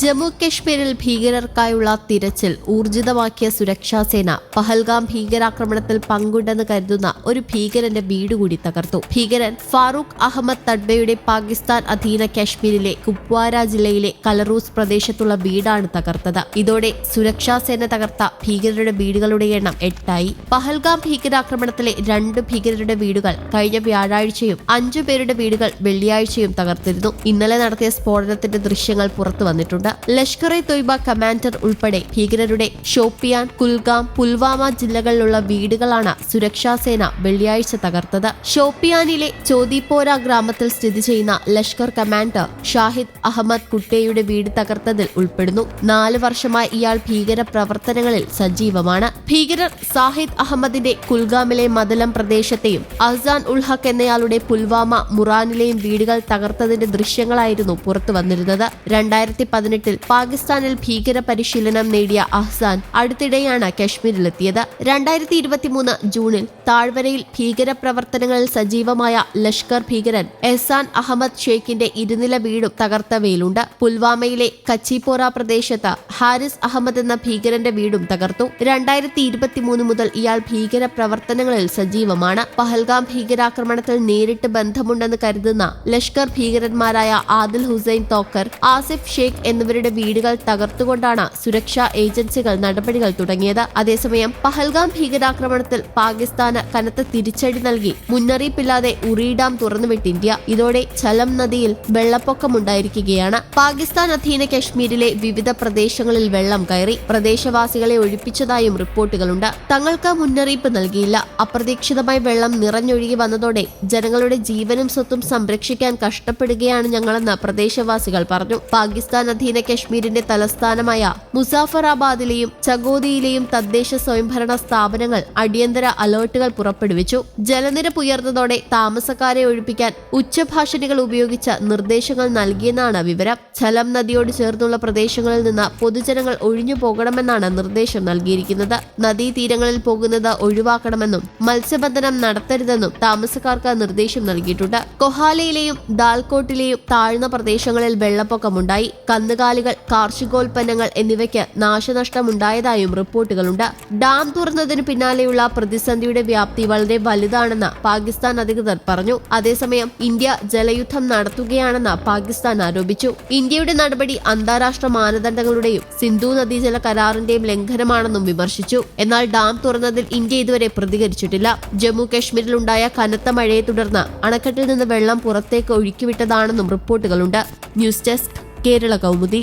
ജമ്മു കശ്മീരിൽ ഭീകരർക്കായുള്ള തിരച്ചിൽ ഊർജിതമാക്കിയ സുരക്ഷാസേന പഹൽഗാം ഭീകരാക്രമണത്തിൽ പങ്കുണ്ടെന്ന് കരുതുന്ന ഒരു ഭീകരന്റെ വീട് കൂടി തകർത്തു. ഭീകരൻ ഫാറൂഖ് അഹമ്മദ് തഡ്ബയുടെ പാകിസ്ഥാൻ അധീന കശ്മീരിലെ കുപ്വാര ജില്ലയിലെ കലറൂസ് പ്രദേശത്തുള്ള വീടാണ് തകർത്തത്. ഇതോടെ സുരക്ഷാസേന തകർത്ത ഭീകരരുടെ വീടുകളുടെ എണ്ണം എട്ടായി. പഹൽഗാം ഭീകരാക്രമണത്തിലെ രണ്ട് ഭീകരരുടെ വീടുകൾ കഴിഞ്ഞ വ്യാഴാഴ്ചയും അഞ്ചു പേരുടെ വീടുകൾ വെള്ളിയാഴ്ചയും തകർത്തിരുന്നു. ഇന്നലെ നടത്തിയ സ്ഫോടനത്തിന്റെ ദൃശ്യങ്ങൾ പുറത്തു വന്നിട്ടുണ്ട്. ലഷ്കർ എ തൊയ്ബ കമാൻഡർ ഉൾപ്പെടെ ഭീകരരുടെ ഷോപ്പിയാൻ കുൽഗാം പുൽവാമ ജില്ലകളിലുള്ള വീടുകളാണ് സുരക്ഷാസേന വെള്ളിയാഴ്ച തകർത്തത്. ഷോപ്പിയാനിലെ ചോദിപ്പോര ഗ്രാമത്തിൽ സ്ഥിതി ചെയ്യുന്ന ലഷ്കർ കമാൻഡർ ഷാഹിദ് അഹമ്മദ് കുട്ടേയുടെ വീട് തകർത്തതിൽ ഉൾപ്പെടുന്നു. നാല് വർഷമായി ഇയാൾ ഭീകര പ്രവർത്തനങ്ങളിൽ സജീവമാണ്. ഭീകരർ സാഹിദ് അഹമ്മദിന്റെ കുൽഗാമിലെ മദലം പ്രദേശത്തെയും അഹ്സാൻ ഹക്ക് എന്നയാളുടെ പുൽവാമ മുറാനിലെയും വീടുകൾ തകർത്തതിന്റെ ദൃശ്യങ്ങളായിരുന്നു പുറത്തു വന്നിരുന്നത് രണ്ടായിരത്തി പതിനെട്ടിൽ പാകിസ്ഥാനിൽ ഭീകര പരിശീലനം നേടിയ അഹ്സാൻ അടുത്തിടെയാണ് കശ്മീരിലെത്തിയത്. രണ്ടായിരത്തി ഇരുപത്തിമൂന്ന് ജൂണിൽ താഴ്വരയിൽ ഭീകര പ്രവർത്തനങ്ങളിൽ സജീവമായ ലഷ്കർ ഭീകരൻ എഹ്സാൻ അഹമ്മദ് ഷെയ്ഖിന്റെ ഇരുനില വീടും തകർത്തവയിലുണ്ട്. പുൽവാമയിലെ കച്ചിപ്പോറ പ്രദേശത്ത് ഹാരിസ് അഹമ്മദ് എന്ന ഭീകരന്റെ വീടും തകർത്തു. രണ്ടായിരത്തി ഇരുപത്തിമൂന്ന് മുതൽ ഇയാൾ ഭീകര പ്രവർത്തനങ്ങളിൽ സജീവമാണ്. പഹൽഗാം ഭീകരാക്രമണത്തിൽ നേരിട്ട് ബന്ധമുണ്ടെന്ന് കരുതുന്ന ലഷ്കർ ഭീകരന്മാരായ ആദിൽ ഹുസൈൻ തോക്കർ ആസിഫ് ഷെയ്ഖ് എന്നിവരുടെ വീടുകൾ തകർത്തുകൊണ്ടാണ് സുരക്ഷാ ഏജൻസികൾ നടപടികൾ തുടങ്ങിയത്. അതേസമയം പഹൽഗാം ഭീകരാക്രമണത്തിൽ പാകിസ്ഥാന് കനത്ത തിരിച്ചടി നൽകി. മുന്നറിയിപ്പില്ലാതെ ഉറി ഡാം തുറന്നുവിട്ട് ഇന്ത്യ. ഇതോടെ ചലം നദിയിൽ വെള്ളപ്പൊക്കമുണ്ടായിരിക്കുകയാണ്. പാകിസ്ഥാൻ അധീന കശ്മീരിലെ വിവിധ പ്രദേശങ്ങളിൽ വെള്ളം കയറി. പ്രദേശവാസികളെ ഒഴിപ്പിച്ചതായും റിപ്പോർട്ടുകളുണ്ട്. തങ്ങൾക്ക് മുന്നറിയിപ്പ് നൽകിയില്ല. അപ്രതീക്ഷിതമായി വെള്ളം നിറഞ്ഞൊഴുകി വന്നതോടെ ജനങ്ങളുടെ ജീവനും സ്വത്തും സംരക്ഷിക്കാൻ കഷ്ടപ്പെടുകയാണ് ഞങ്ങളെന്ന് പ്രദേശവാസികൾ പറഞ്ഞു. പാകിസ്ഥാൻ അധീന കശ്മീരിന്റെ തലസ്ഥാനമായ മുസാഫറാബാദിലെയും ചകോദിയിലെയും തദ്ദേശ സ്വയംഭരണ സ്ഥാപനങ്ങൾ അടിയന്തര അലേർട്ടുകൾ പുറപ്പെടുവിച്ചു. ജലനിരപ്പ് ഉയർന്നതോടെ താമസക്കാരെ ഒഴിപ്പിക്കാൻ ഉച്ചഭാഷണികൾ ഉപയോഗിച്ച നിർദ്ദേശങ്ങൾ നൽകിയെന്നാണ് വിവരം. ഝലം നദിയോട് ചേർന്നുള്ള പ്രദേശങ്ങളിൽ നിന്ന് പൊതുജനങ്ങൾ ഒഴിഞ്ഞു പോകണമെന്നാണ് നിർദ്ദേശം നൽകിയിരിക്കുന്നത്. നദീതീരങ്ങളിൽ പോകുന്നത് ഒഴിവാക്കണമെന്നും മത്സ്യബന്ധനം നടത്തരുതെന്നും താമസക്കാർക്ക് നിർദ്ദേശം നൽകിയിട്ടുണ്ട്. കൊഹാലയിലെയും ദാൽകോട്ടിലെയും താഴ്ന്ന പ്രദേശങ്ങളിൽ വെള്ളപ്പൊക്കമുണ്ടായി. കന്നുകാലികൾ കാർഷികോൽപ്പന്നങ്ങൾ എന്നിവയ്ക്ക് നാശനഷ്ടമുണ്ടായതായും റിപ്പോർട്ടുകളുണ്ട്. ഡാം തുറന്നതിന് പിന്നാലെയുള്ള പ്രതിസന്ധിയുടെ വ്യാപ്തി വളരെ വലുതാണെന്ന് പാകിസ്ഥാൻ അധികൃതർ പറഞ്ഞു. അതേസമയം ഇന്ത്യ ജലയുദ്ധം നടത്തുകയാണെന്ന് പാകിസ്ഥാൻ ആരോപിച്ചു. ഇന്ത്യയുടെ നടപടി അന്താരാഷ്ട്ര മാനദണ്ഡങ്ങളുടെയും സിന്ധു നദീജല കരാറിന്റെയും ലംഘനമാണെന്നും വിമർശിച്ചു. എന്നാൽ ഡാം തുറന്നതിൽ ഇന്ത്യ ഇതുവരെ പ്രതികരിച്ചിട്ടില്ല. ജമ്മു കശ്മീരിലുണ്ടായ കനത്ത മഴയെ തുടർന്ന് അണക്കെട്ടിൽ നിന്ന് വെള്ളം പുറത്തേക്ക് ഒഴുക്കിവിട്ടതാണെന്നും റിപ്പോർട്ടുകളുണ്ട്. News desk Kerala Kaumudi